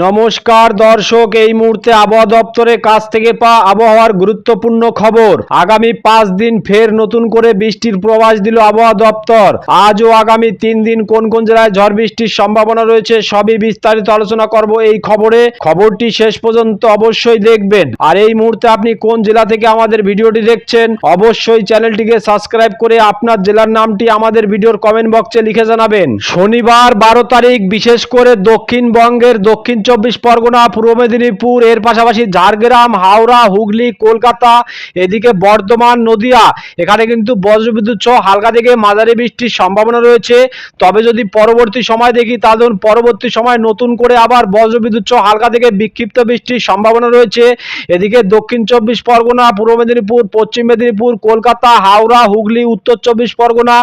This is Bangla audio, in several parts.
নমস্কার দর্শক, এই মুহূর্তে আবহাওয়া দপ্তরের কাছ থেকে পা আবহাওয়ার গুরুত্বপূর্ণ খবর। আগামী পাঁচ দিন ফের নতুন করে বৃষ্টির প্রবাস দিল আবহাওয়া দপ্তর। আজ ও আগামী তিন দিন কোন কোন জেলায় ঝড় বৃষ্টির সম্ভাবনা রয়েছে সবই বিস্তারিত আলোচনা করব এই খবরে। খবরটি শেষ পর্যন্ত অবশ্যই দেখবেন। আর এই মুহূর্তে আপনি কোন জেলা থেকে আমাদের ভিডিওটি দেখছেন, অবশ্যই চ্যানেলটিকে সাবস্ক্রাইব করে আপনার জেলার নামটি আমাদের ভিডিওর কমেন্ট বক্সে লিখে জানাবেন। শনিবার বারো তারিখ, বিশেষ করে দক্ষিণবঙ্গের দক্ষিণ চব্বিশ পরগনা, পূর্ব মেদিনীপুর, এর পাশাপাশি ঝাড়গ্রাম, হাওড়া, হুগলি, কলকাতা, এদিকে বর্ধমান, নদিয়া। এখানে কিন্তু বজ্রবিদ্যুৎ সহ হালকা থেকে মাঝারি বৃষ্টির সম্ভাবনা রয়েছে। তবে যদি পরবর্তী সময় দেখি, তাহলে ধরুন পরবর্তী সময় নতুন করে আবার বজ্রবিদ্যুৎ সহ হালকা থেকে বিক্ষিপ্ত বৃষ্টির সম্ভাবনা রয়েছে। এদিকে দক্ষিণ চব্বিশ পরগনা, পূর্ব মেদিনীপুর, পশ্চিম মেদিনীপুর, কলকাতা, হাওড়া, হুগলি, উত্তর চব্বিশ পরগনা,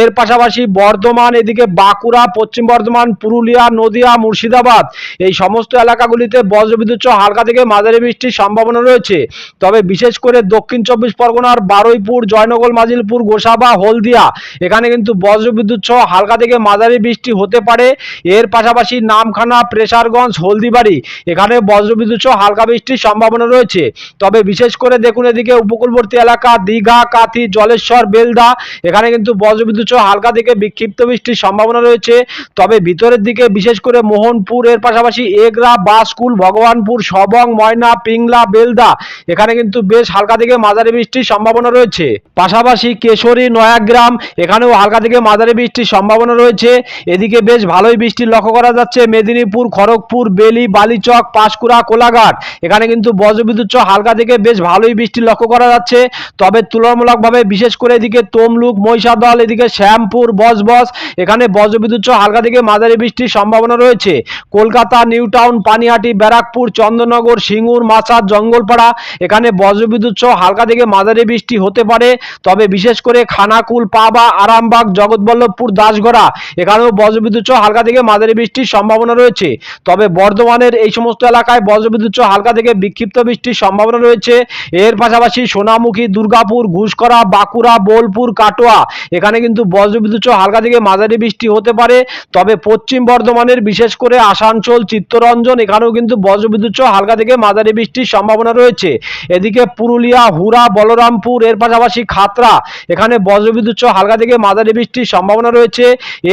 এর পাশাপাশি বর্ধমান, এদিকে বাঁকুড়া, পশ্চিম বর্ধমান, পুরুলিয়া, নদিয়া, মুর্শিদাবাদ। এই সমস্ত এলাকাগুলিতে বজ্রবিদ্যুৎ সহ হালকা থেকে মাঝারি বৃষ্টির সম্ভাবনা রয়েছে। তবে বিশেষ করে দক্ষিণ চব্বিশ পরগনার বারুইপুর, জয়নগর, মাজিলপুর, গোসাবা, হলদিয়া, এখানে কিন্তু বজ্রবিদ্যুৎ সহ হালকা থেকে মাঝারি বৃষ্টি হতে পারে। এর পাশাপাশি নামখানা, প্রেসারগঞ্জ, হলদিবাড়ি, এখানে বজ্রবিদ্যুৎ সহ হালকা বৃষ্টির সম্ভাবনা রয়েছে। তবে বিশেষ করে দেখুন এদিকে উপকূলবর্তী এলাকা, দীঘা, কাথি, জলেশ্বর, বেলদা, এখানে কিন্তু বজ্রবিদ্যুৎ সহ হালকা থেকে বিক্ষিপ্ত বৃষ্টির সম্ভাবনা রয়েছে। তবে ভিতরের দিকে বিশেষ করে মোহনপুর, এর পাশাপাশি এগরা বাসকুল ভগবানপুর, সবং, ময়না, পিংলা, বেলদা। এখানে কিন্তু বেশ হালকা থেকে মাঝারি বৃষ্টির সম্ভাবনা রয়েছে। পাশাপাশি কেশরী, নয়াগ্রাম, এখানেও হালকা থেকে মাঝারি বৃষ্টির সম্ভাবনা রয়েছে। এদিকে বেশ ভালোই বৃষ্টি লক্ষ্য করা যাচ্ছে। মেদিনীপুর, খড়গপুর, বেলি, বালিচক, পাঁশকুড়া, কোলাঘাট। এখানে কিন্তু বজ্রবিদ্যুৎ হালকা থেকে বেশ ভালোই বৃষ্টি লক্ষ্য করা যাচ্ছে। তবে তুলনামূলকভাবে বিশেষ করে এদিকে তমলুক, মহিষাদল, এদিকে শ্যামপুর বসবস এখানে বজ্রবিদ্যুৎ হালকা থেকে মাঝারি বৃষ্টির সম্ভাবনা রয়েছে। কলকাতা নিউ টাউন, পানিহাটি, ব্যারাকপুর, চন্দ্রনগর, সিঙ্গুর মাচার জঙ্গলপাড়া। এখানে বজ্রবিদ্যুৎ সহ হালকা থেকে মাঝারি বৃষ্টি হতে পারে। তবে বিশেষ করে খানাকুল, পাবা, আরামবাগ, জগৎবল্লভপুর, দাসগড়া, এখানেও বজ্রবিদ্যুৎ সহ হালকা থেকে মাঝারি বৃষ্টির সম্ভাবনা রয়েছে। তবে বর্ধমানের এই সমস্ত এলাকায় বজ্রবিদ্যুৎ সহ হালকা থেকে বিক্ষিপ্ত বৃষ্টির সম্ভাবনা রয়েছে। এর পাশাপাশি সোনামুখী, দুর্গাপুর, ঘুষকরা, বাঁকুড়া, বোলপুর, কাটোয়া, এখানে কিন্তু বজ্রবিদ্যুৎ সহ হালকা থেকে মাঝারি বৃষ্টি হতে পারে। তবে পশ্চিম বর্ধমানের বিশেষ করে আসানসোল চিত্তরঞ্জন, এখানেও কিন্তু বজ্রবিদ্যুৎ সহ হালকা থেকে মাঝারি বৃষ্টির সম্ভাবনা রয়েছে। এদিকে পুরুলিয়া হুরা বলরামপুর, এর পাশাপাশি খাতরা এখানে বজ্রবিদ্যুৎ সহ হালকা থেকে মাঝারি বৃষ্টির সম্ভাবনা রয়েছে।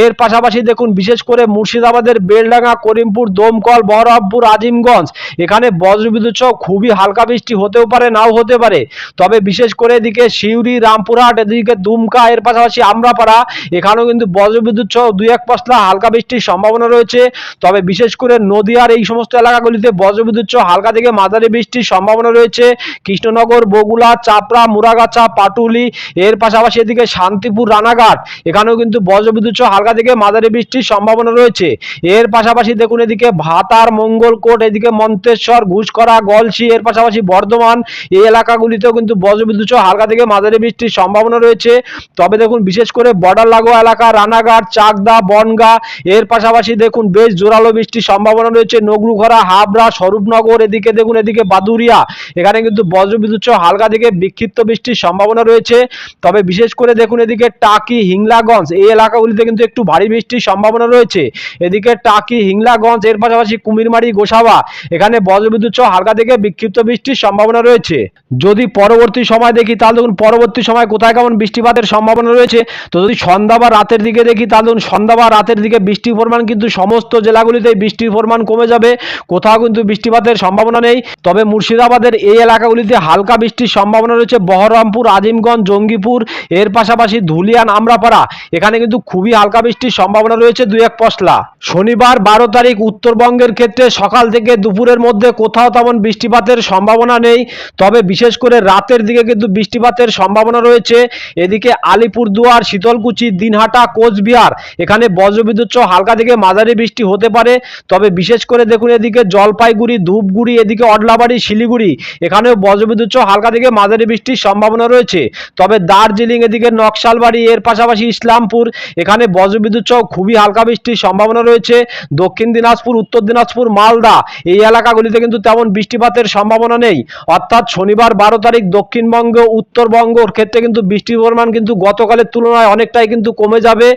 এর পাশাপাশি দেখুন, বিশেষ করে মুর্শিদাবাদের বেলডাঙ্গা, করিমপুর, দমকল, বহরমপুর, আজিমগঞ্জ, এখানে বজ্রবিদ্যুৎ সহ খুবই হালকা বৃষ্টি হতেও পারে, নাও হতে পারে। তবে বিশেষ করে এদিকে সিউড়ি, রামপুরহাট, এদিকে দুমকা, এর পাশাপাশি আমরাপাড়া, এখানেও কিন্তু বজ্রবিদ্যুৎ সহ দুই এক পশলা হালকা বৃষ্টির সম্ভাবনা রয়েছে। তবে বিশেষ করে নদিয়ার এই সমস্ত এলাকাগুলিতে বজ্রবিদ্যুৎ হালকা থেকে মাঝারি বৃষ্টির সম্ভাবনা রয়েছে। কৃষ্ণনগর বগুলা চাপড়া, মুরাগাছা, পাটুলি, এর পাশাপাশি এদিকে শান্তিপুর, রানাঘাট, এখানেও কিন্তু বজ্রবিদ্যুৎ হালকা থেকে মাঝারি বৃষ্টির সম্ভাবনা রয়েছে। এর পাশাপাশি দেখুন এদিকে ভাতার, মঙ্গলকোট, এদিকে মন্তেশ্বর ঘুষকরা গলসি, এর পাশাপাশি বর্ধমান, এই এলাকাগুলিতেও কিন্তু বজ্রবিদ্যুৎ হালকা থেকে মাঝারি বৃষ্টির সম্ভাবনা রয়েছে। তবে দেখুন, বিশেষ করে বর্ডার লাগোয়া এলাকা, রানাঘাট, চাকদা, বনগা, এর পাশাপাশি দেখুন, বেশ জোরালো বৃষ্টির সম্ভাবনা রয়েছে নগরুঘরা, হাবড়া, স্বরূপনগর, এদিকে দেখুন, এদিকে বাদুরিয়া এখানে কিন্তু বজ্রবিদ্যুৎ হালকা থেকে বিক্ষিপ্ত বৃষ্টির সম্ভাবনা রয়েছে। তবে বিশেষ করে দেখুন, এদিকে টাকি, হিংলাগঞ্জ, এই এলাকাগুলিতে কিন্তু একটু ভারী বৃষ্টির সম্ভাবনা রয়েছে। এদিকে টাকি, হিংলাগঞ্জ, এর পাশাপাশি কুমিরমারি, গোসাবা, এখানে বজ্রবিদ্যুৎ হালকা থেকে বিক্ষিপ্ত বৃষ্টির সম্ভাবনা রয়েছে। যদি পরবর্তী সময় দেখি, তাহলে দেখুন, পরবর্তী সময় কোথায় কেমন বৃষ্টিপাতের সম্ভাবনা রয়েছে? তো যদি সন্ধ্যা বা রাতের দিকে দেখি, তাহলে দেখুন, সন্ধ্যা বা রাতের দিকে বৃষ্টির পরিমাণ কিন্তু সমস্ত জেলাগুলিতে বৃষ্টির পরিমাণ কমে যাবে। কোথাও কিন্তু বৃষ্টিপাতের সম্ভাবনা নেই। তবে মুর্শিদাবাদের এই এলাকাগুলিতে হালকা বৃষ্টির সম্ভাবনা রয়েছে। বহরমপুর, আজিমগঞ্জ, জঙ্গিপুর, এর পাশাপাশি ধুলিয়ান, আমরাপাড়া। এখানে কিন্তু খুবই হালকা বৃষ্টির সম্ভাবনা রয়েছে দুই এক পশলা। শনিবার বারো তারিখ উত্তরবঙ্গের ক্ষেত্রে সকাল থেকে দুপুরের মধ্যে কোথাও তেমন বৃষ্টিপাতের সম্ভাবনা নেই। তবে বিশেষ করে রাতের দিকে কিন্তু বৃষ্টিপাতের সম্ভাবনা রয়েছে। এদিকে আলিপুরদুয়ার, শীতলকুচি, দিনহাটা, কোচবিহার, এখানে বজ্রবিদ্যুৎ হালকা থেকে মাঝারি বৃষ্টি হতে পারে। তবে বিশেষ করে দেখুন এদিকে জলপাইগুড়ি, ধূপগুড়ি, এদিকে অডলাবাড়ি, শিলিগুড়ি, এখানেও বজ্রবিদ্যুৎ হালকা থেকে মাঝারি বৃষ্টির সম্ভাবনা রয়েছে। তবে দার্জিলিং এদিকে নকশালবাড়ি, এর পাশাপাশি ইসলামপুর, এখানে বজ্রবিদ্যুৎ খুবই হালকা বৃষ্টির সম্ভাবনা রয়েছে। দক্ষিণ দিনাজপুর, উত্তর দিনাজপুর, মালদা, এই এলাকাগুলিতে কিন্তু তেমন বৃষ্টিপাতের সম্ভাবনা নেই। অর্থাৎ শনিবার বারো তারিখ দক্ষিণবঙ্গ উত্তরবঙ্গর ক্ষেত্রে কিন্তু বৃষ্টির পরিমাণ কিন্তু গতকালের তুলনায় অনেকটাই কিন্তু কমে যাবে।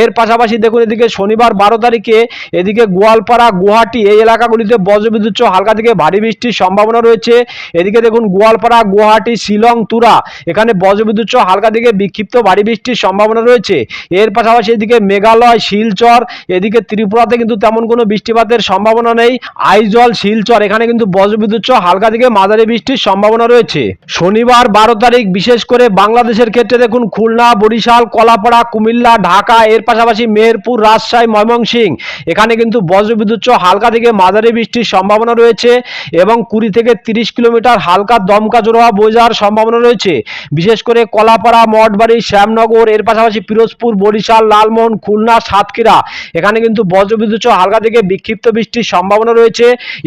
এর পাশাপাশি দেখুন এদিকে শনিবার বারো তারিখে এদিকে গোয়ালপাড়া গুয়া গুয়াহাটি, এই এলাকাগুলিতে বজ্রবিদ্যুৎ সহ হালকা থেকে ভারী বৃষ্টির সম্ভাবনা রয়েছে। এদিকে দেখুন, গোয়ালপাড়া, গুয়াহাটি, শিলং, তুরা, এখানে বজ্রবিদ্যুৎ সহ হালকা থেকে বিক্ষিপ্ত ভারী বৃষ্টির সম্ভাবনা রয়েছে। এর পাশাপাশি এদিকে মেঘালয়, শিলচর, এদিকে ত্রিপুরাতে কিন্তু তেমন কোনো বৃষ্টিপাতের সম্ভাবনা নেই। আইজল, শিলচর, এখানে কিন্তু বজ্রবিদ্যুৎ সহ হালকা থেকে মাঝারি বৃষ্টির সম্ভাবনা রয়েছে। শনিবার বারো তারিখ, বিশেষ করে বাংলাদেশের ক্ষেত্রে দেখুন, খুলনা, বরিশাল, কলাপাড়া, কুমিল্লা, ঢাকা, এর পাশাপাশি মেহেরপুর, রাজশাহী ময়মনসিং এখানে কিন্তু বজ্রবিদ্যুৎ সহ হালকা থেকে মাঝারি বৃষ্টির সম্ভাবনা রয়েছে এবং কুড়ি থেকে তিরিশ কিলোমিটার হালকা দমকা জোড়া যাওয়ার সম্ভাবনা রয়েছে। বিশেষ করে কলাপাড়া, মঠবাড়ি, শ্যামনগর, এর পাশাপাশি পিরোজপুর, বরিশাল, লালমোহন, খুলনা, সাতক্ষীরা, এখানে কিন্তু বজ্রবিদ্যুৎ হালকা থেকে বিক্ষিপ্ত বৃষ্টির সম্ভাবনা রয়েছে।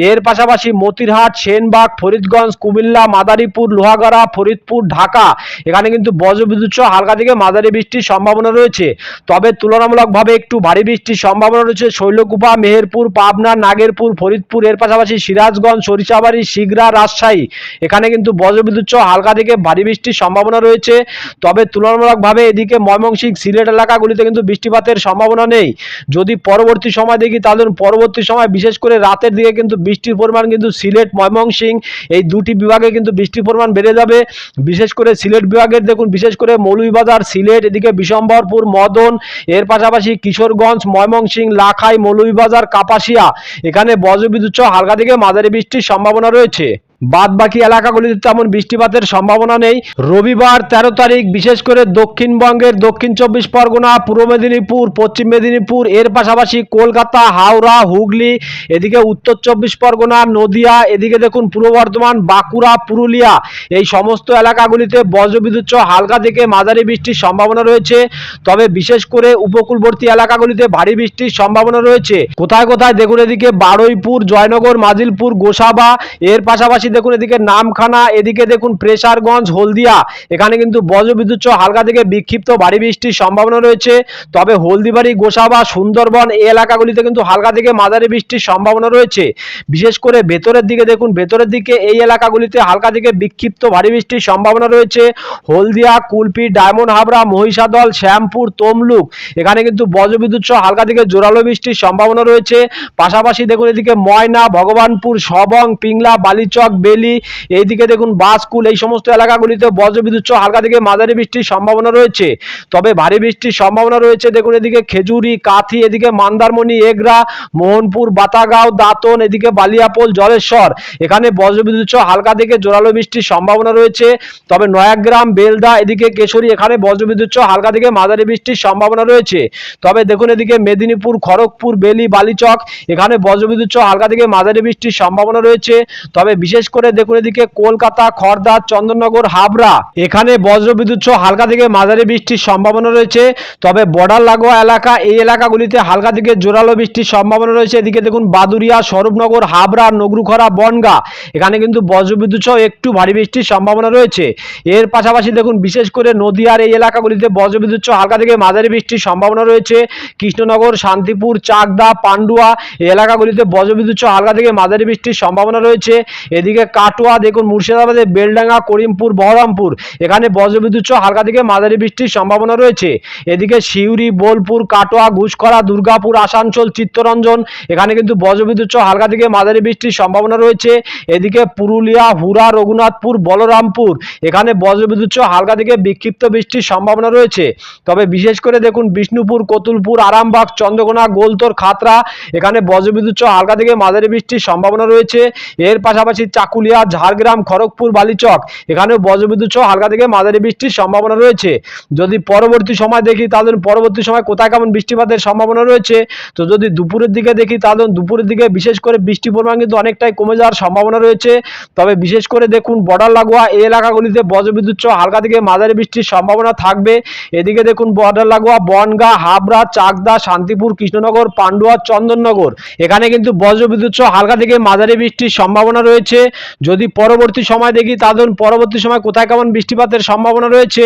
এর পাশাপাশি মতিরহাট, সেনবাগ, ফরিদগঞ্জ, কুমিল্লা, মাদারীপুর, লোহাগড়া, ফরিদপুর, ঢাকা, এখানে কিন্তু বজ্রবিদ্যুৎ হালকা থেকে মাঝারি বৃষ্টির সম্ভাবনা রয়েছে। তবে তুলনামূলকভাবে একটু ভারী বৃষ্টির সম্ভাবনা রয়েছে শৈলকুপা, মেহেরপুর, পাবনা নাগেরপুর, ফরিদপুর, এর পাশাপাশি সিরাজগঞ্জ, সরিষাবাড়ি শিগরা রাজশাহী। এখানে কিন্তু বজ্রবিদ্যুৎ সহ হালকা থেকে ভারী বৃষ্টির সম্ভাবনা রয়েছে। তবে তুলনামূলকভাবে এদিকে ময়মনসিংহ সিলেট এলাকাগুলিতে কিন্তু বৃষ্টিপাতের সম্ভাবনা নেই। যদি পরবর্তী সময় দেখি, তাহলে পরবর্তী সময় বিশেষ করে রাতের দিকে কিন্তু বৃষ্টির পরিমাণ কিন্তু সিলেট, ময়মনসিংহ, এই দুটি বিভাগে কিন্তু বৃষ্টির পরিমাণ বেড়ে যাবে। বিশেষ করে সিলেট বিভাগের দেখুন, বিশেষ করে মৌলভীবাজার, সিলেট, এদিকে বিশম্বরপুর, মদন, এর পাশাপাশি কিশোরগঞ্জ, ময়মনসিংহ, লাখাই, মৌলভীবাজার, কাপাসিয়া এখানে বজ্রবিদ্যুৎ সহ হালকা থেকে মাঝারি বৃষ্টির সম্ভাবনা রয়েছে। বাদ বাকি এলাকাগুলিতে তেমন বৃষ্টিপাতের সম্ভাবনা নেই। রবিবার তেরো তারিখ, বিশেষ করে দক্ষিণবঙ্গের দক্ষিণ চব্বিশ পরগনা, পূর্ব মেদিনীপুর, পশ্চিম মেদিনীপুর, এর পাশাপাশি কলকাতা, হাওড়া, হুগলি, এদিকে উত্তর চব্বিশ পরগনা, নদিয়া, এদিকে দেখুন পূর্ব বর্ধমান, বাঁকুড়া, পুরুলিয়া। এই সমস্ত এলাকাগুলিতে বজ্রবিদ্যুৎ হালকা থেকে মাঝারি বৃষ্টির সম্ভাবনা রয়েছে। তবে বিশেষ করে উপকূলবর্তী এলাকাগুলিতে ভারী বৃষ্টির সম্ভাবনা রয়েছে। কোথায় কোথায় দেখুন এদিকে বারুইপুর, জয়নগর, মাজিলপুর, গোসাবা, এর পাশাপাশি দেখুন, এদিকে নামখানা, এদিকে দেখুন প্রেসারগঞ্জ, হলদিয়া। এখানে কিন্তু বজ্রবিদ্যুৎ সহ হালকা থেকে বিক্ষিপ্ত ভারী বৃষ্টির সম্ভাবনা রয়েছে। তবে হলদিবাড়ি, গোসাবা, সুন্দরবন এই এলাকাগুলিতে কিন্তু হালকা থেকে মাঝারি বৃষ্টির সম্ভাবনা রয়েছে। বিশেষ করে ভেতরের দিকে দেখুন, ভেতরের দিকে এই এলাকাগুলিতে হালকা থেকে বিক্ষিপ্ত ভারী বৃষ্টির সম্ভাবনা রয়েছে। হলদিয়া, কুলপি, ডায়মন্ড হাবড়া, মহিষাদল, শ্যামপুর, তমলুক, এখানে কিন্তু বজ্রবিদ্যুৎ সহ হালকা থেকে জোরালো বৃষ্টির সম্ভাবনা রয়েছে। পাশাপাশি দেখুন, এদিকে ময়না, ভগবানপুর, সবং, পিংলা, বালিচক বেলি, এইদিকে দেখুন বাসকুল, এই সমস্ত এলাকাগুলিতে বজ্রবিদ্যুৎ সহ হালকা থেকে মাঝারি বৃষ্টির সম্ভাবনা রয়েছে। তবে ভারী বৃষ্টির সম্ভাবনা রয়েছে, দেখুন এদিকে খেজুরি, কাথি, এদিকে মান্দারমণি, এগরা, মোহনপুর, বাতাগাঁও, দাঁতন, এদিকে বালিয়াপোল, জলেশ্বর। এখানে বজ্রবিদ্যুৎ সহ হালকা থেকে জোরালো বৃষ্টির সম্ভাবনা রয়েছে। তবে নয়াগ্রাম, বেলদা, এদিকে কেশরী, এখানে বজ্রবিদ্যুৎ সহ হালকা থেকে মাঝারি বৃষ্টির সম্ভাবনা রয়েছে। তবে দেখুন এদিকে মেদিনীপুর, খড়গপুর, বেলি, বালিচক, এখানে বজ্রবিদ্যুৎ সহ হালকা থেকে মাঝারি বৃষ্টির সম্ভাবনা রয়েছে। তবে বিশেষ করে দেখুন এদিকে কলকাতা খড়দা চন্দননগর, হাবড়া। এখানে বজ্রবিদ্যুৎ সহ হালকা থেকে মাঝারি বৃষ্টির সম্ভাবনা রয়েছে। তবে বর্ডার লাগোয়া এলাকা, এই এলাকাগুলিতে হালকা থেকে জোরালো বৃষ্টির সম্ভাবনা রয়েছে। এদিকে দেখুন বাদুরিয়া স্বরূপনগর, হাবড়া, নগরুখরা, বনগা। এখানে কিন্তু বজ্রবিদ্যুৎ সহ একটু ভারী বৃষ্টির সম্ভাবনা রয়েছে। এর পাশাপাশি দেখুন বিশেষ করে নদীয়ার এই এলাকাগুলিতে বজ্রবিদ্যুৎ সহ হালকা থেকে মাঝারি বৃষ্টির সম্ভাবনা রয়েছে। কৃষ্ণনগর, শান্তিপুর, চাকদা, পান্ডুয়া এই এলাকাগুলিতে বজ্রবিদ্যুৎ সহ হালকা থেকে মাঝারি বৃষ্টির সম্ভাবনা রয়েছে। এদিকে কাটোয়া, দেখুন মুর্শিদাবাদে বেলডাঙ্গা, করিমপুর, বহরমপুর। এখানে বজ্রবিদ্যুৎ সহ হালকা থেকে মাঝারি বৃষ্টির সম্ভাবনা রয়েছে। এদিকে সিউড়ি, বোলপুর, কাটোয়া, ঘুষখরা, দুর্গাপুর, আসানসোল, চিত্তরঞ্জন, এখানে কিন্তু বজ্রবিদ্যুৎ সহ হালকা থেকে মাঝারি বৃষ্টির সম্ভাবনা রয়েছে। এদিকে পুরুলিয়া হুরা রঘুনাথপুর, বলরামপুর, এখানে বজ্রবিদ্যুৎ সহ হালকা থেকে বিক্ষিপ্ত বৃষ্টির সম্ভাবনা রয়েছে। তবে বিশেষ করে দেখুন বিষ্ণুপুর, কতুলপুর, আরামবাগ, চন্দ্রকোনা, গোলতোর খাতরা এখানে বজ্রবিদ্যুৎ সহ হালকা থেকে মাঝারি বৃষ্টির সম্ভাবনা রয়েছে। এর পাশাপাশি চাকুলিয়া ঝাড়গ্রাম, খড়গপুর, বালিচক। এখানেও বজ্রবিদ্যুৎ সহ হালকা থেকে মাঝারি বৃষ্টির সম্ভাবনা রয়েছে। যদি পরবর্তী সময় দেখি, তাহলে পরবর্তী সময় কোথায় কেমন বৃষ্টিপাতের সম্ভাবনা রয়েছে? তো যদি দুপুরের দিকে দেখি, তাহলে দুপুরের দিকে বিশেষ করে বৃষ্টির পরিমাণ কিন্তু অনেকটাই কমে যাওয়ার সম্ভাবনা রয়েছে। তবে বিশেষ করে দেখুন, বর্ডার লাগোয়া এই এলাকাগুলিতে বজ্রবিদ্যুৎ সহ হালকা থেকে মাঝারি বৃষ্টির সম্ভাবনা থাকবে। এদিকে দেখুন, বর্ডার লাগোয়া বনগা, হাবড়া, চাকদা, শান্তিপুর, কৃষ্ণনগর, পান্ডুয়া, চন্দননগর। এখানে কিন্তু বজ্রবিদ্যুৎ সহ হালকা থেকে মাঝারি বৃষ্টির সম্ভাবনা রয়েছে। যদি পরবর্তী সময় দেখি তাদের পরবর্তী সময় কোথায় কেমন বৃষ্টিপাতের সম্ভাবনা রয়েছে,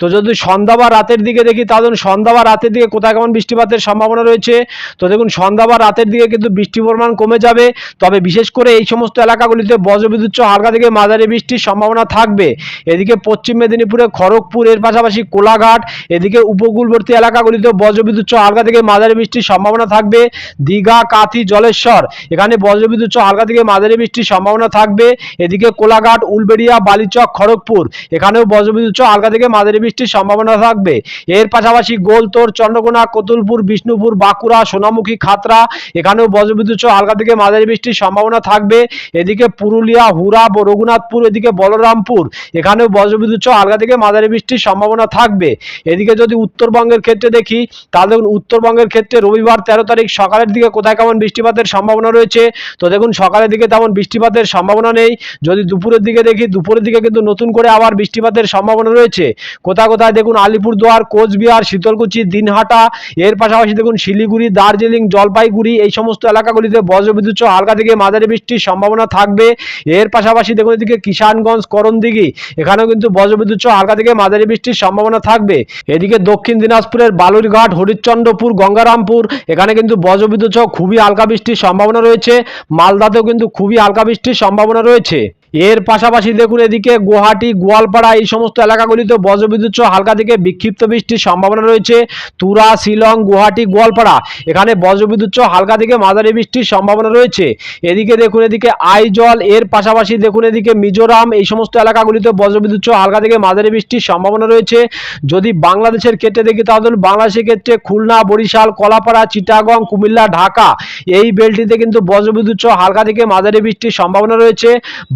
তো যদি সন্ধ্যা বা রাতের দিকে দেখি তাদের সন্ধ্যা বা রাতের দিকে কোথায় কেমন বৃষ্টিপাতের সম্ভাবনা রয়েছে, তো দেখুন সন্ধ্যা বা রাতের দিকে কিন্তু বৃষ্টির পরিমাণ কমে যাবে। তবে বিশেষ করে এই সমস্ত এলাকাগুলিতে বজ্রবিদ্যুৎ হালকা থেকে মাঝারি বৃষ্টির সম্ভাবনা থাকবে। এদিকে পশ্চিম মেদিনীপুরে খড়গপুর, এর পাশাপাশি কোলাঘাট, এদিকে উপকূলবর্তী এলাকাগুলিতে বজ্রবিদ্যুৎ হালকা থেকে মাঝারি বৃষ্টির সম্ভাবনা থাকবে। দীঘা, কাথি, জলেশ্বর, এখানে বজ্রবিদ্যুৎ হালকা থেকে মাঝারি বৃষ্টির সম্ভাবনা থাকবে। এদিকে কোলাঘাট, উলবেড়িয়া, বালিচক, খড়গপুর, এখানেও বজ্রবিদ্যুৎ হালকা থেকে মাঝারি বৃষ্টির সম্ভাবনা থাকবে। এর পাশাপাশি গোলতোর, চন্দ্রকোনা, কতুলপুর, বিষ্ণুপুর, বাঁকুড়া, সোনামুখী খাতরা এখানেও বজ্রবিদ্যুৎ হালকা থেকে মাঝারি বৃষ্টির সম্ভাবনা থাকবে। এদিকে পুরুলিয়া হুরা রঘুনাথপুর, এদিকে বলরামপুর, এখানেও বজ্রবিদ্যুৎ হালকা থেকে মাঝারি বৃষ্টির সম্ভাবনা থাকবে। এদিকে যদি উত্তরবঙ্গের ক্ষেত্রে দেখি, তাহলে দেখুন উত্তরবঙ্গের ক্ষেত্রে রবিবার তেরো তারিখ সকালের দিকে কোথায় কেমন বৃষ্টিপাতের সম্ভাবনা রয়েছে? তো দেখুন সকালের দিকে তেমন বৃষ্টিপাতের সম্ভাবনা নেই। যদি দুপুরের দিকে দেখি, দুপুরের দিকে কিন্তু নতুন করে আবার বৃষ্টিপাতের সম্ভাবনা রয়েছে। কোথায় কোথায় দেখুন আলিপুরদুয়ার, কোচবিহার, শীতলকুচি, দিনহাটা, এর পাশাপাশি দেখুন শিলিগুড়ি, দার্জিলিং, জলপাইগুড়ি, এই সমস্ত এলাকাগুলিতে বজ্রবিদ্যুৎ হালকা থেকে মাঝারি বৃষ্টির সম্ভাবনা থাকবে। এর পাশাপাশি দেখুন এদিকে কিষানগঞ্জ, করণদিঘি, এখানেও কিন্তু বজ্রবিদ্যুৎ হালকা থেকে মাঝারি বৃষ্টির সম্ভাবনা থাকবে। এদিকে দক্ষিণ দিনাজপুরের বালুরঘাট, হরিশ্চন্দ্রপুর, গঙ্গারামপুর, এখানে কিন্তু বজ্রবিদ্যুৎ খুবই হালকা বৃষ্টির সম্ভাবনা রয়েছে। মালদাতেও কিন্তু খুবই হালকা বৃষ্টির সম্ভাবনা রয়েছে এর পাশাপাশি দেখুন এদিকে গুয়াহাটি, গোয়ালপাড়া, এই সমস্ত এলাকাগুলিতে বজ্রবিদ্যুৎ সহ হালকা থেকে বিক্ষিপ্ত বৃষ্টির সম্ভাবনা রয়েছে। তুরা, শিলং, গুয়াহাটি, গোয়ালপাড়া, এখানে বজ্রবিদ্যুৎ সহ হালকা থেকে মাঝারি বৃষ্টির সম্ভাবনা রয়েছে। এদিকে দেখুন এদিকে আইজল, এর পাশাপাশি দেখুন এদিকে মিজোরাম, এই সমস্ত এলাকাগুলিতে বজ্রবিদ্যুৎ সহ হালকা থেকে মাঝারি বৃষ্টির সম্ভাবনা রয়েছে। যদি বাংলাদেশের ক্ষেত্রে দেখি তাহলে বাংলাদেশের ক্ষেত্রে খুলনা, বরিশাল, কলাপাড়া, চিটাগং, কুমিল্লা, ঢাকা, এই বেলটিতে কিন্তু বজ্রবিদ্যুৎ সহ হালকা থেকে মাঝারি বৃষ্টির সম্ভাবনা রয়েছে।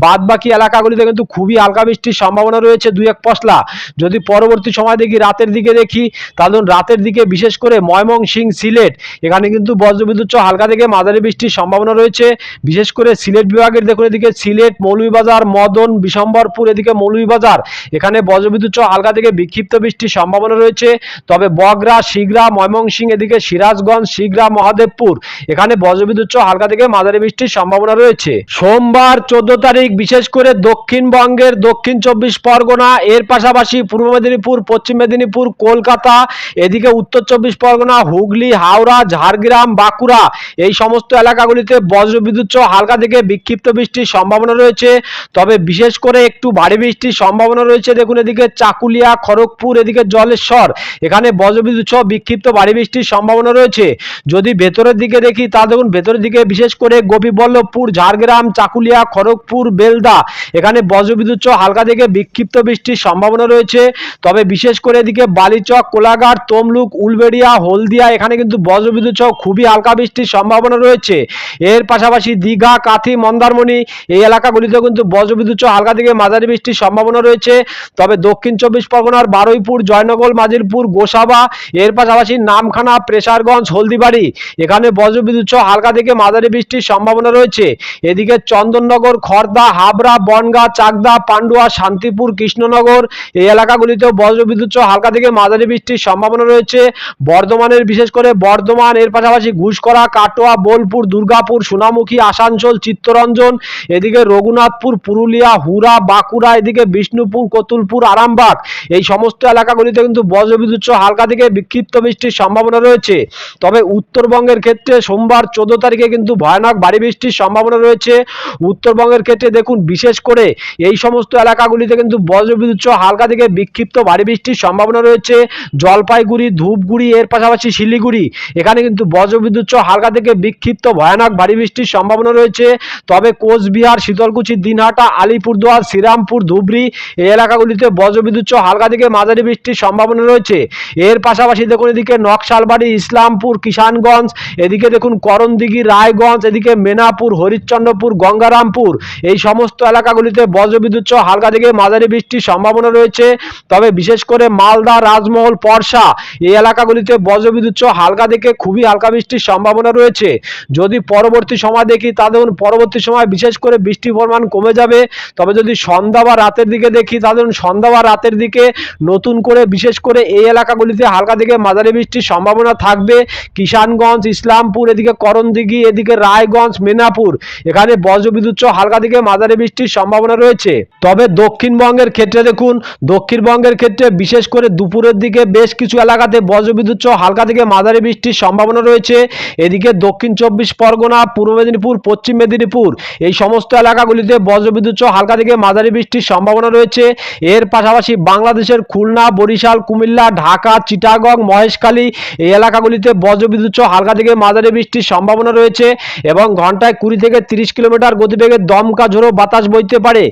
বাদ বাকি এলাকাগুলিতে কিন্তু খুবই হালকা বৃষ্টির সম্ভাবনা রয়েছে, দুই এক পশলা। যদি পরবর্তী সময় দেখি রাতের দিকে দেখি, তাহলে রাতের দিকে বিশেষ করে ময়মনসিং সিলেট, এখানে কিন্তু বজ্রবিদ্যুৎ হালকা থেকে মাঝারি বৃষ্টির সম্ভাবনা রয়েছে। বিশেষ করে সিলেট বিভাগের দেখুন এদিকে সিলেট, মৌলভীবাজার, মদন, বিশম্বরপুর, এদিকে মৌলভীবাজার, এখানে বজ্রবিদ্যুৎ হালকা থেকে বিক্ষিপ্ত বৃষ্টির সম্ভাবনা রয়েছে। তবে বগরা, শিগরা, ময়মনসিং, এদিকে সিরাজগঞ্জ, শিগরা, মহাদেবপুর, এখানে বজ্রবিদ্যুৎ হালকা থেকে মাঝারি বৃষ্টির সম্ভাবনা রয়েছে। সোমবার চোদ্দ তারিখ করে দক্ষিণবঙ্গের দক্ষিণ চব্বিশ পরগনা, এর পাশাপাশি পূর্ব মেদিনীপুর, পশ্চিম মেদিনীপুর, কলকাতা, এদিকে উত্তর চব্বিশ পরগনা, হুগলি, হাওড়া, ঝাড়গ্রাম, বাঁকুড়া এই সমস্ত এলাকাগুলিতে বজ্রবিদ্যুৎ সহ হালকা থেকে বিক্ষিপ্ত বৃষ্টির সম্ভাবনা রয়েছে। তবে বিশেষ করে একটু ভারী বৃষ্টির সম্ভাবনা রয়েছে। দেখুন, এদিকে চাকুলিয়া, খড়গপুর, এদিকে জলেশ্বর, এখানে বজ্রবিদ্যুৎ সহ বিক্ষিপ্ত ভারী বৃষ্টির সম্ভাবনা রয়েছে। যদি ভেতরের দিকে দেখি, তা দেখুন, ভেতরের দিকে বিশেষ করে গোপীবল্লভপুর, ঝাড়গ্রাম, চাকুলিয়া, খড়গপুর বেলদা এখানে বজ্রবিদ্যুৎ সহ হালকা থেকে বিক্ষিপ্ত বৃষ্টির সম্ভাবনা রয়েছে। তবে বিশেষ করে এদিকে বালিচক কোলাঘাট, তমলুক, উলবেড়িয়া, হলদিয়া, এখানে কিন্তু বজ্রবিদ্যুৎ সহ খুবই হালকা বৃষ্টির সম্ভাবনা রয়েছে। এর পাশাপাশি দীঘা, কাথি, মন্দারমণি এই এলাকাগুলিতেও কিন্তু বজ্রবিদ্যুৎ সহ হালকা থেকে মাঝারি বৃষ্টির সম্ভাবনা রয়েছে। তবে দক্ষিণ চব্বিশ পরগনার বারুইপুর, জয়নগর মাজিরপুর গোসাবা, এর পাশাপাশি নামখানা, প্রেসারগঞ্জ, হলদিবাড়ি এখানে বজ্রবিদ্যুৎ সহ হালকা থেকে মাঝারি বৃষ্টির সম্ভাবনা রয়েছে। এদিকে চন্দননগর খড়দা হাবড়া, বনগা, চাকদা, পান্ডুয়া, শান্তিপুর, কৃষ্ণনগর এই এলাকাগুলিতেও বজ্রবিদ্যুৎ সহ হালকা থেকে মাঝারি বৃষ্টির সম্ভাবনা রয়েছে। বর্ধমানের, বিশেষ করে বর্ধমান, এর পাশাপাশি ঘুষকরা, কাটোয়া, বোলপুর, দুর্গাপুর, সোনামুখী, আসানসোল, চিত্তরঞ্জন, এদিকে রঘুনাথপুর, পুরুলিয়া হুরা বাঁকুড়া, এদিকে বিষ্ণুপুর, কতুলপুর, আরামবাগ এই সমস্ত এলাকাগুলিতে কিন্তু বজ্রবিদ্যুৎ সহ হালকা থেকে বিক্ষিপ্ত বৃষ্টির সম্ভাবনা রয়েছে। তবে উত্তরবঙ্গের ক্ষেত্রে সোমবার চোদ্দ তারিখে কিন্তু ভয়ানক ভারী বৃষ্টির সম্ভাবনা রয়েছে। উত্তরবঙ্গের ক্ষেত্রে দেখুন বিশেষ করে এই সমস্ত এলাকাগুলিতে কিন্তু বজ্রবিদ্যুৎ সহ হালকা থেকে বিক্ষিপ্ত ভারী বৃষ্টির সম্ভাবনা রয়েছে। জলপাইগুড়ি, ধূপগুড়ি, এর পাশাপাশি শিলিগুড়ি, এখানে কিন্তু বজ্রবিদ্যুৎ সহ হালকা থেকে বিক্ষিপ্ত ভয়ানক ভারী বৃষ্টির সম্ভাবনা রয়েছে। তবে কোচবিহার, শীতলকুচি, দিনহাটা, আলিপুরদুয়ার, শ্রীরামপুর, ধুবড়ি এই এলাকাগুলিতে বজ্রবিদ্যুৎ সহ হালকা থেকে মাঝারি বৃষ্টির সম্ভাবনা রয়েছে। এর পাশাপাশি দেখুন এদিকে নকশালবাড়ি, ইসলামপুর, কিষানগঞ্জ, এদিকে দেখুন করণদিঘি, রায়গঞ্জ, এদিকে মেনাপুর, হরিশ্চন্দ্রপুর, গঙ্গারামপুর। এই সমস্ত এলাকাগুলিতে বজ্রবিদ্যুৎ সহ হালকা থেকে মাঝারি বৃষ্টির সম্ভাবনা রয়েছে। তবে বিশেষ করে মালদা, রাজমহল, পরশা এই এলাকাগুলিতে বজ্রবিদ্যুৎ সহ হালকা থেকে খুবই হালকা বৃষ্টির সম্ভাবনা রয়েছে। যদি পরবর্তী সময় দেখি, তা দেখুন পরবর্তী সময় বিশেষ করে বৃষ্টির পরিমাণ কমে যাবে। তবে যদি সন্ধ্যা বা রাতের দিকে দেখি, তা সন্ধ্যা বা রাতের দিকে নতুন করে বিশেষ করে এই এলাকাগুলিতে হালকা থেকে মাঝারি বৃষ্টির সম্ভাবনা থাকবে। কিষানগঞ্জ, ইসলামপুর, এদিকে করণদিঘি, এদিকে রায়গঞ্জ মেনাপুর এখানে বজ্রবিদ্যুৎ সহ হালকা থেকে মাঝারি মাঝারি বৃষ্টির সম্ভাবনা রয়েছে। তবে দক্ষিণবঙ্গের ক্ষেত্রে দেখুন, দক্ষিণবঙ্গের ক্ষেত্রে বিশেষ করে দুপুরের দিকে বেশ কিছু এলাকাতে বজ্রবিদ্যুৎ সহ হালকা থেকে মাঝারি বৃষ্টির সম্ভাবনা রয়েছে। এদিকে দক্ষিণ চব্বিশ পরগনা, পূর্ব মেদিনীপুর, পশ্চিম মেদিনীপুর এই সমস্ত এলাকাগুলিতে বজ্রবিদ্যুৎ সহ হালকা থেকে মাঝারি বৃষ্টির সম্ভাবনা রয়েছে। এর পাশাপাশি বাংলাদেশের খুলনা, বরিশাল, কুমিল্লা, ঢাকা, চিটাগং, মহেশখালী এই এলাকাগুলিতে বজ্রবিদ্যুৎ সহ হালকা থেকে মাঝারি বৃষ্টির সম্ভাবনা রয়েছে এবং ঘন্টায় কুড়ি থেকে তিরিশ কিলোমিটার গতিবেগে দমকা ঝোড়ো বাতাস বইতে পারে।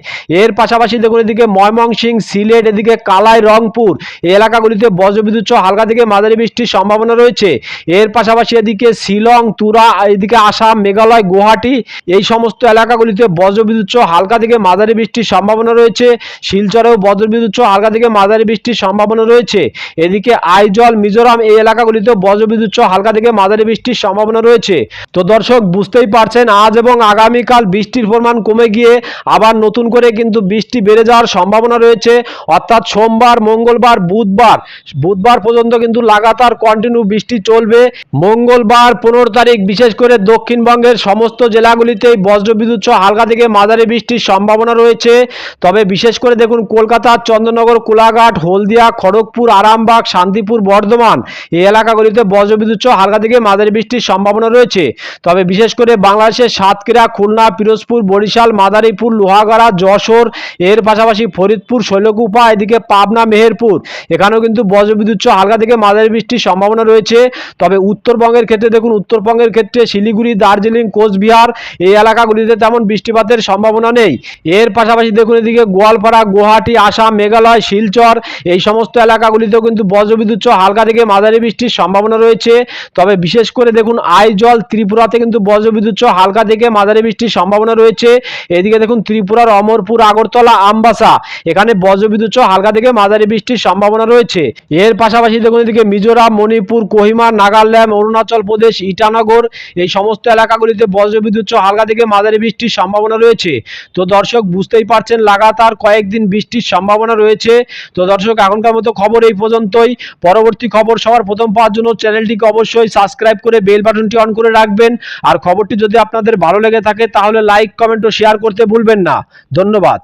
এর পাশাপাশি দেখুন এদিকে ময়মনসিংহ সিলেট, এদিকে কালাই, রংপুর এলাকাগুলিতে বজ্রবিদ্যুৎ সহ হালকা থেকে মাঝারি বৃষ্টির সম্ভাবনা রয়েছে। এর পাশাপাশি এদিকে শিলং, তুরা, এদিকে আসাম, মেঘালয়, গুয়াহাটি এই সমস্ত এলাকাগুলিতে বজ্রবিদ্যুৎ সহ হালকা থেকে মাঝারি বৃষ্টির সম্ভাবনা রয়েছে। শিলচরেও বজ্রবিদ্যুৎ সহ হালকা থেকে মাঝারি বৃষ্টির সম্ভাবনা রয়েছে। এদিকে আইজল, মিজোরাম এই এলাকাগুলিতে বজ্রবিদ্যুৎ সহ হালকা থেকে মাঝারি বৃষ্টির সম্ভাবনা রয়েছে। তো দর্শক, বুঝতেই পারছেন, আজ এবং আগামীকাল বৃষ্টির পরিমাণ কমে গিয়ে আবার নতুন করে কিন্তু বৃষ্টি বেড়ে যাওয়ার সম্ভাবনা রয়েছে। অর্থাৎ সোমবার, মঙ্গলবার, বুধবার বুধবার পর্যন্ত কিন্তু লাগাতার কন্টিনিউ বৃষ্টি চলবে। মঙ্গলবার পনেরো তারিখ, বিশেষ করে দক্ষিণবঙ্গের সমস্ত জেলাগুলিতেই বজ্রবিদ্যুৎ সহ হালকা থেকে মাঝারি বৃষ্টির সম্ভাবনা রয়েছে। তবে বিশেষ করে দেখুন, কলকাতা, চন্দ্রনগর, কোলাঘাট, হলদিয়া, খড়গপুর, আরামবাগ, শান্তিপুর, বর্ধমান এই এলাকাগুলিতে বজ্রবিদ্যুৎ সহ হালকা থেকে মাঝারি বৃষ্টির সম্ভাবনা রয়েছে। তবে বিশেষ করে বাংলাদেশের সাতক্ষীরা, খুলনা, পিরোজপুর, বরিশাল মাদারীপুর লোহাগাড়া, যশোর, এর পাশাপাশি ফরিদপুর, শৈলকুপা, এদিকে পাবনা, মেহেরপুর। এখানেও কিন্তু বজ্রবিদ্যুৎ সহ হালকা থেকে মাঝারি বৃষ্টির সম্ভাবনা রয়েছে। তবে উত্তরবঙ্গের ক্ষেত্রে দেখুন, উত্তরবঙ্গের ক্ষেত্রে শিলিগুড়ি, দার্জিলিং, কোচবিহার এই এলাকাগুলিতে তেমন বৃষ্টিপাতের সম্ভাবনা নেই। এর পাশাপাশি দেখুন, এদিকে গোয়ালপাড়া, গুয়াহাটি, আসাম, মেঘালয়, শিলচর এই সমস্ত এলাকাগুলিতেও কিন্তু বজ্রবিদ্যুৎ সহ হালকা থেকে মাঝারি বৃষ্টির সম্ভাবনা রয়েছে। তবে বিশেষ করে দেখুন আইজল ত্রিপুরাতে কিন্তু বজ্রবিদ্যুৎ সহ হালকা থেকে মাঝারি বৃষ্টির সম্ভাবনা রয়েছে। এদিকে দেখুন ত্রিপুরার অমরপুর, আগরতলা, আমবাসা। এখানে বজ্রবিদ্যুৎ হালকা থেকে মাঝারি বৃষ্টির সম্ভাবনা রয়েছে। এর পাশাপাশি দেখুন এদিকে মিজোরাম, মণিপুর, কোহিমা, নাগাল্যান্ড, অরুণাচল প্রদেশ, ইটানগর, এই সমস্ত এলাকাগুলিতে বজ্রবিদ্যুৎ হালকা থেকে মাঝারি বৃষ্টির সম্ভাবনা রয়েছে। তো দর্শক, বুঝতেই পারছেন, লাগাতার কয়েকদিন বৃষ্টির সম্ভাবনা রয়েছে। তো দর্শক, এখনকার মতো খবর এই পর্যন্তই। পরবর্তী খবর সবার প্রথম পাওয়ার জন্য চ্যানেলটিকে অবশ্যই সাবস্ক্রাইব করে বেল বাটনটি অন করে রাখবেন। আর খবরটি যদি আপনাদের ভালো লেগে থাকে, তাহলে লাইক, কমেন্ট ও শেয়ার করতে ভুলবেন না। ধন্যবাদ।